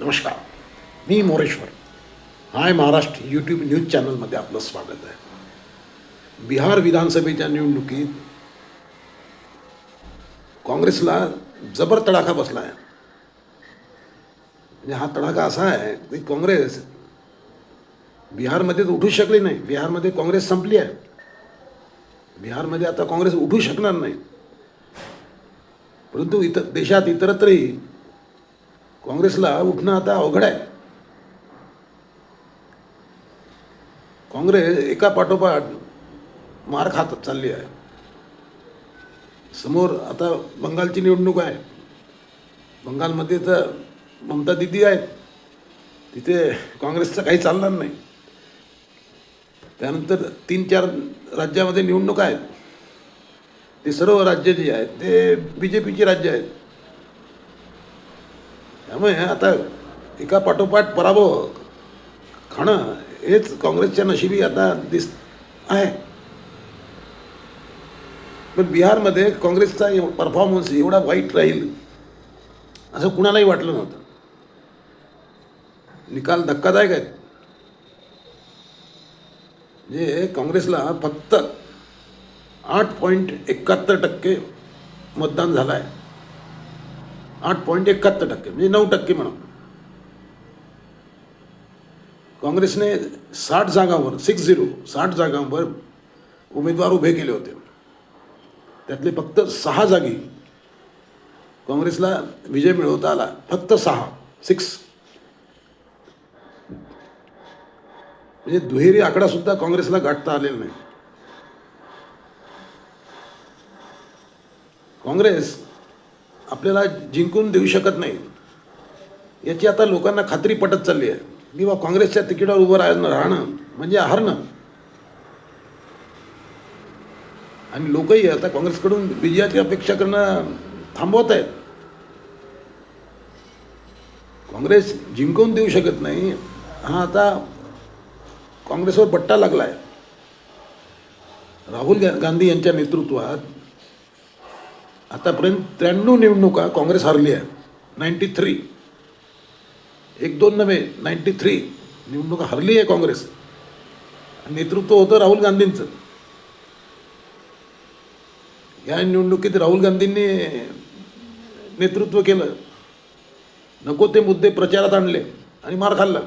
नमस्कार मी Moreshwar. Hi Maharashtra YouTube news चॅनलमध्ये आपलं स्वागत आहे. बिहार विधानसभेच्या निवडणुकीत काँग्रेसला जबर तडाखा बसला आहे. म्हणजे हा तडाखा असा आहे की काँग्रेस बिहारमध्ये तर उठू शकली नाही. बिहारमध्ये काँग्रेस संपली आहे. बिहारमध्ये आता काँग्रेस उठू शकणार नाही. परंतु इतर देशात इतरत्रही काँग्रेसला उठणं आता अवघड आहे. काँग्रेस एका पाठोपाठ मार खात चालली आहे. समोर आता बंगालची निवडणूक आहे. बंगालमध्ये तर ममता दिदी आहेत. तिथे काँग्रेसचं काही चालणार नाही. त्यानंतर तीन चार राज्यामध्ये निवडणूक आहेत. ते सर्व राज्य जी आहेत ते बी जे पीची राज्य आहेत. त्यामुळे आता एका पाठोपाठ पराभव खाणं हेच काँग्रेसच्या नशिबी आता दिस आहे. पण बिहारमध्ये काँग्रेसचा परफॉर्मन्स एवढा वाईट राहील असं कुणालाही वाटलं नव्हतं. निकाल धक्कादायक आहेत म्हणजे काँग्रेसला फक्त आठ पॉईंट एकाहत्तर टक्के मतदान झालं आहे आठ पॉईंट एकाहत्तर टक्के म्हणजे नऊ टक्के म्हणा काँग्रेसने साठ जागांवर सिक्स झिरो साठ जागांवर उमेदवार उभे केले होते. त्यातले फक्त सहा जागी काँग्रेसला विजय मिळवता आला. फक्त सहा सिक्स. म्हणजे दुहेरी आकडा सुद्धा काँग्रेसला गाठता आलेला नाही. काँग्रेस आपल्याला जिंकून देऊ शकत नाही याची आता लोकांना खात्री पटत चालली आहे. की बा काँग्रेसच्या तिकिटावर उभं राहणं राहणं म्हणजे हरणं. आणि लोकही आता काँग्रेसकडून विजयाची अपेक्षा करणं थांबवत आहेत. काँग्रेस जिंकवून देऊ शकत नाही हा आता काँग्रेसवर बट्टा लागला आहे राहुल गांधी यांच्या नेतृत्वात आतापर्यंत त्र्याण्णव निवडणुका काँग्रेस हरली आहे नाईन्टी थ्री एक दोन नव्हे नाईन्टी थ्री निवडणुका हरली आहे काँग्रेस. नेतृत्व होतं राहुल गांधींचं. या निवडणुकीत राहुल गांधींनी नेतृत्व केलं. नको ते मुद्दे प्रचारात आणले आणि मार खाल्ला.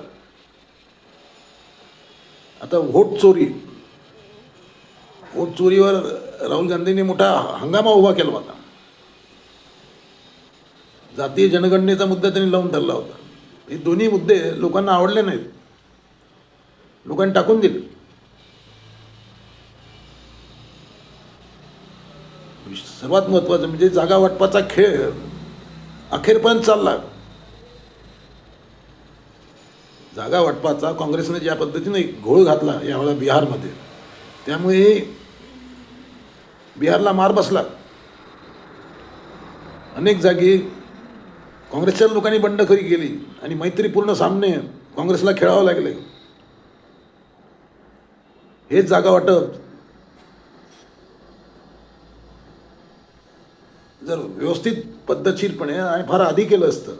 आता व्होट चोरी. व्होट चोरीवर राहुल गांधींनी मोठा हंगामा उभा केला होता. जातीय जनगणनेचा मुद्दा त्यांनी लावून धरला होता. हे दोन्ही मुद्दे लोकांना आवडले नाहीत. लोकांनी टाकून दिले. सर्वात महत्त्वाचं म्हणजे जागा वाटपाचा खेळ अखेरपर्यंत चालला. जागा वाटपाचा काँग्रेसने ज्या पद्धतीने घोळ घातला यावेळेला बिहारमध्ये त्यामुळे बिहारला मार बसला. अनेक जागी काँग्रेसच्या लोकांनी बंडखोरी केली आणि मैत्रीपूर्ण सामने काँग्रेसला खेळावं लागले. हेच जागा वाटप. जर व्यवस्थित पद्धतशीरपणे आणि फार आधी केलं असतं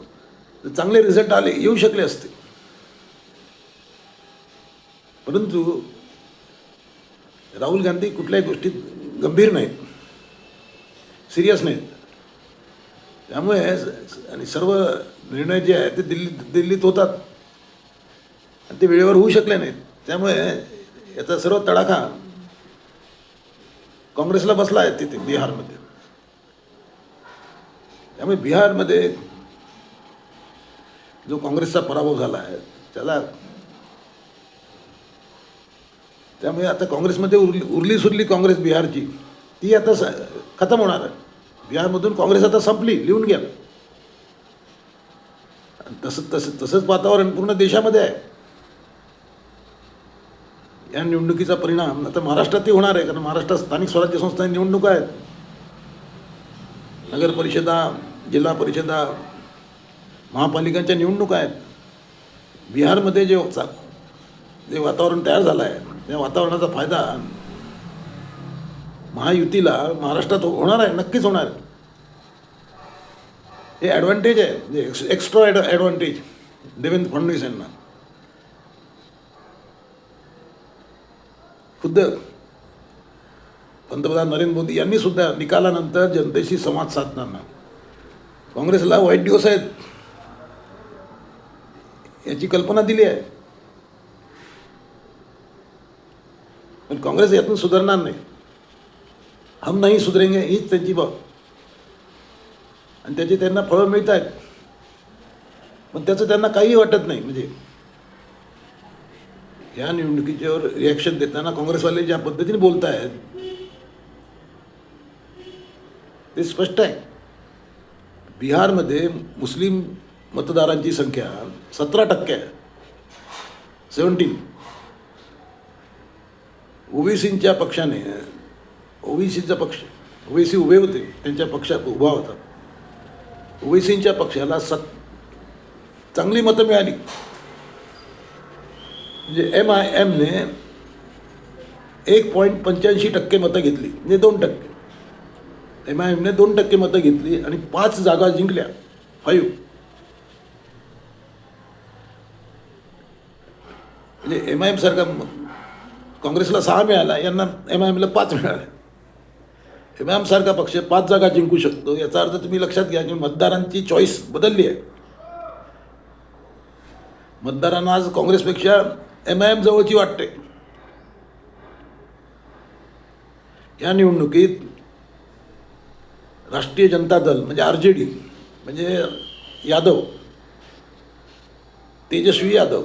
तर चांगले रिझल्ट आले येऊ शकले असते. परंतु राहुल गांधी कुठल्याही गोष्टीत गंभीर नाहीत. सिरियस नाहीत. त्यामुळे आणि सर्व निर्णय जे आहेत ते दिल्ली दिल्लीत होतात. आणि ते वेळेवर होऊ शकले नाहीत. त्यामुळे याचा सर्व तडाखा काँग्रेसला बसला आहे तिथे बिहारमध्ये. त्यामुळे बिहारमध्ये जो काँग्रेसचा पराभव झाला आहे त्याला त्यामुळे आता काँग्रेसमध्ये उरली उरली सुरली काँग्रेस बिहारची. ती आता स खतम होणार आहे. बिहारमधून काँग्रेस आता संपली लिहून घ्या. तसं तसं तसंच वातावरण पूर्ण देशामध्ये आहे. या निवडणुकीचा परिणाम आता महाराष्ट्रातही होणार आहे कारण महाराष्ट्रात स्थानिक स्वराज्य संस्था निवडणुका आहेत. नगर परिषदा जिल्हा परिषदा महापालिकांच्या निवडणुका आहेत. बिहारमध्ये जे जे वातावरण तयार झालं आहे त्या वातावरणाचा फायदा महायुतीला महाराष्ट्रात होणार आहे नक्कीच होणार आहे. हे ॲडव्हान्टेज आहे म्हणजे x extra add advantage Devendra Fadnavis यांना. खुद्द. पंतप्रधान नरेंद्र मोदी यांनी सुद्धा निकालानंतर जनतेशी संवाद साधताना. काँग्रेसला वाईट दिवस आहेत. याची कल्पना दिली आहे. पण काँग्रेस यातून सुधारणार नाही. हम नाही सुधरेंगे हीच त्यांची बाब. आणि त्याचे त्यांना फळं मिळत आहेत पण त्याचं त्यांना काही वाटत नाही म्हणजे या निवडणुकीच्यावर रिॲक्शन देताना काँग्रेसवाले ज्या पद्धतीने बोलत आहेत ते स्पष्ट आहे. बिहारमध्ये मुस्लिम मतदारांची संख्या सतरा टक्के आहे. सेवन्टीन ओबीसींच्या पक्षाने ओबीसीचा पक्ष. ओबीसी उभे होते त्यांच्या पक्षात उभा होता. ओबीसींच्या पक्षाला सत चांगली मतं मिळाली. म्हणजे एम आय एमने एक पॉईंट पंच्याऐंशी टक्के मतं घेतली म्हणजे दोन टक्के. एम आय एमने दोन टक्के मतं घेतली आणि पाच जागा जिंकल्या फाईव्ह म्हणजे एम आय एम सारखा काँग्रेसला सहा मिळाला यांना एम आय एमला पाच मिळाले. एम एम सारखा पक्ष पाच जागा जिंकू शकतो याचा अर्थ तुम्ही लक्षात घ्या की मतदारांची चॉईस बदलली आहे. मतदारांना आज काँग्रेसपेक्षा एम आय एम जवळची वाटते. या निवडणुकीत राष्ट्रीय जनता दल म्हणजे आर जे डी म्हणजे यादव तेजस्वी यादव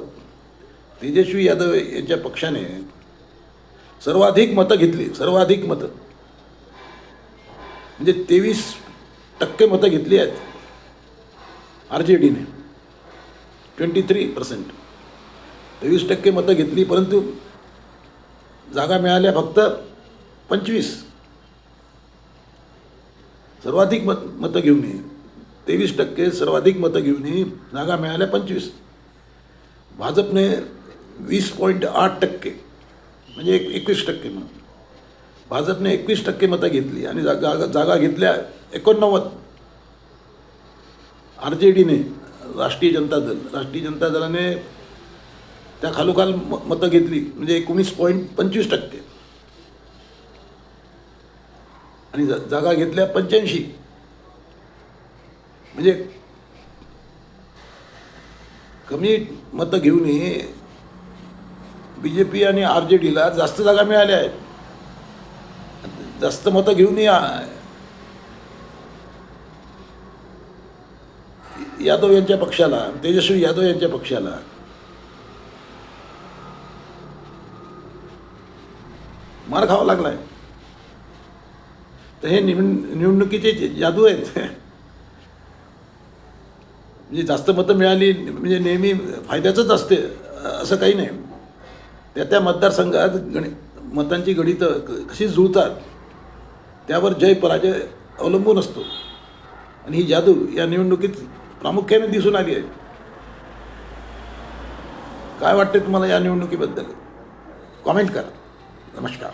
तेजस्वी यादव यांच्या पक्षाने सर्वाधिक मतं घेतली सर्वाधिक मतं. म्हणजे तेवीस टक्के मतं घेतली आहेत. R J डीने twenty three percent तेवीस टक्के मतं घेतली परंतु जागा मिळाल्या फक्त पंचवीस. सर्वाधिक मत मतं घेऊन तेवीस टक्के सर्वाधिक मतं घेऊन जागा मिळाल्या पंचवीस. भाजपने वीस पॉईंट आठ टक्के म्हणजे एक एकवीस टक्के म्हणून. भाजपने एकवीस टक्के मतं घेतली आणि जागा जागा घेतल्या एकोणनव्वद. आर जे डीने राष्ट्रीय जनता दल राष्ट्रीय जनता दलाने त्या खालोखाल मतं घेतली म्हणजे एकोणीस पॉईंट पंचवीस टक्के. आणि जागा घेतल्या पंच्याऐंशी. म्हणजे कमी मतं घेऊनही बी जे पी आणि आर जे डीला जास्त जागा मिळाल्या आहेत. जास्त मतं घेऊन यादव यांच्या पक्षाला तेजस्वी यादव यांच्या पक्षाला. मार खावा लागलाय. तर हे निवडणुकीचे जादू आहेत म्हणजे जास्त मतं मिळाली म्हणजे नेहमी फायद्याचंच असते असं काही नाही. त्या त्या मतदारसंघात गणि मतांची गणितं कशी जुळतात त्यावर जय पराजय अवलंबून असतो. आणि ही जादू या निवडणुकीत प्रामुख्याने दिसून आली आहे. काय वाटते तुम्हाला या निवडणुकीबद्दल? कॉमेंट करा. नमस्कार.